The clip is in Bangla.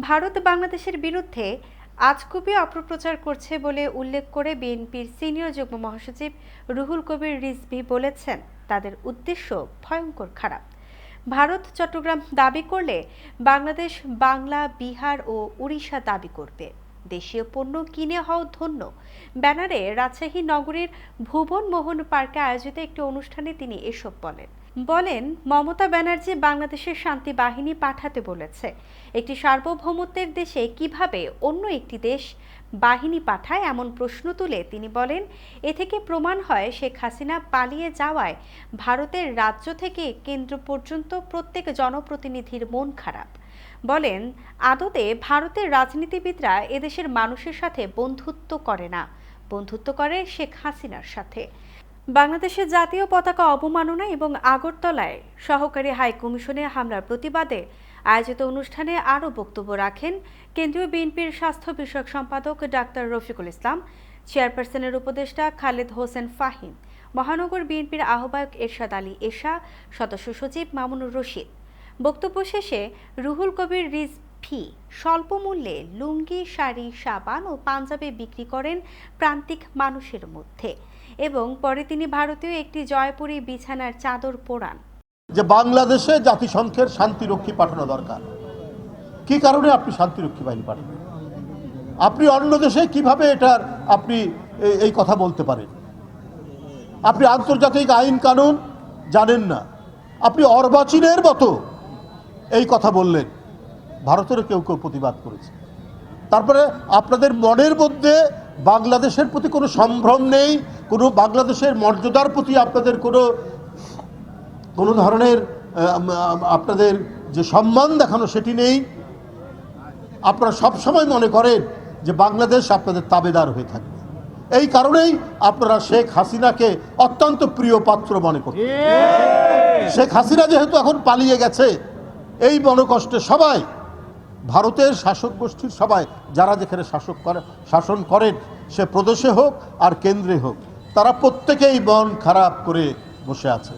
ভারত বাংলাদেশের বিরুদ্ধে আজ খুবই অপপ্রচার করছে বলে উল্লেখ করে বিএনপির সিনিয়র যুগ্ম মহাসচিব রুহুল কবির রিজভি বলেছেন, তাদের উদ্দেশ্য ভয়ঙ্কর খারাপ। ভারত, চট্টগ্রাম দাবি করলে বাংলাদেশ, বাংলা, বিহার ও উড়িষ্যা দাবি করবে। দেশীয় পণ্য কিনে হও ধন্য। ব্যানারে রাজশাহী নগরীর ভুবন মোহন পার্কে আয়োজিত একটি অনুষ্ঠানে তিনি এসব বলেন। বলেন, মমতা ব্যানার্জি বাংলাদেশের শান্তি বাহিনী পাঠাতে বলেছে। একটি সার্বভৌমত্বের দেশে কীভাবে অন্য একটি দেশ বাহিনী পাঠায় এমন প্রশ্ন তুলে তিনি বলেন, এ থেকে প্রমাণ হয় শেখ হাসিনা পালিয়ে যাওয়ায় ভারতের রাজ্য থেকে কেন্দ্র পর্যন্ত প্রত্যেক জনপ্রতিনিধির মন খারাপ। বলেন, আদতে ভারতের রাজনীতিবিদরা এদেশের মানুষের সাথে বন্ধুত্ব করে না। বন্ধুত্ব করে শেখ হাসিনার সাথে। বাংলাদেশের জাতীয় পতাকা অবমাননা এবং আগরতলায় সহকারী হাই কমিশনে হামলার প্রতিবাদে আয়োজিত অনুষ্ঠানে আরও বক্তব্য রাখেন কেন্দ্রীয় বিএনপির স্বাস্থ্য বিষয়ক সম্পাদক ডাক্তার রফিকুল ইসলাম, চেয়ারপারসনের উপদেষ্টা খালেদ হোসেন ফাহিম, মহানগর বিএনপির আহ্বায়ক এরশাদ আলী এশা, সদস্য সচিব মামুনুর রশিদ। বক্তব্য শেষে রুহুল কবির রিজ ফি, স্বল্প মূল্যে লুঙ্গি, শাড়ি, সাবান ও পাঞ্জাবি বিক্রি করেন প্রান্তিক মানুষের মধ্যে এবং পরে তিনি ভারতীয় একটি জয়পুরী বিছানার চাদর পোড়ান। যে বাংলাদেশে জাতিসংঘের শান্তিরক্ষী পাঠানো দরকার, কি কারণে আপনি শান্তিরক্ষী বাহিনী পাঠাবেন? আপনি অন্য দেশে কীভাবে এটার আপনি এই কথা বলতে পারেন? আপনি আন্তর্জাতিক আইন কানুন জানেন না। আপনি অর্বাচীনের মতো এই কথা বললেন। ভারতেরও কেউ কেউ প্রতিবাদ করেছে। তারপরে আপনাদের মনের মধ্যে বাংলাদেশের প্রতি কোনো সম্ভ্রম নেই কোনো বাংলাদেশের মর্যাদার প্রতি আপনাদের কোনো কোনো ধরনের আপনাদের যে সম্মান দেখানো সেটি নেই। আপনারা সবসময় মনে করেন যে বাংলাদেশ আপনাদের তাবেদার হয়ে থাকবে। এই কারণেই আপনারা শেখ হাসিনাকে অত্যন্ত প্রিয় পাত্র মনে করেন শেখ হাসিনা যেহেতু এখন পালিয়ে গেছে এই মনোকষ্টে সবাই ভারতের শাসক গোষ্ঠীর সবাই, যারা যেখানে শাসক করে, শাসন করেন, সে প্রদেশে হোক আর কেন্দ্রে হোক, তারা প্রত্যেকেই মন খারাপ করে বসে আছে।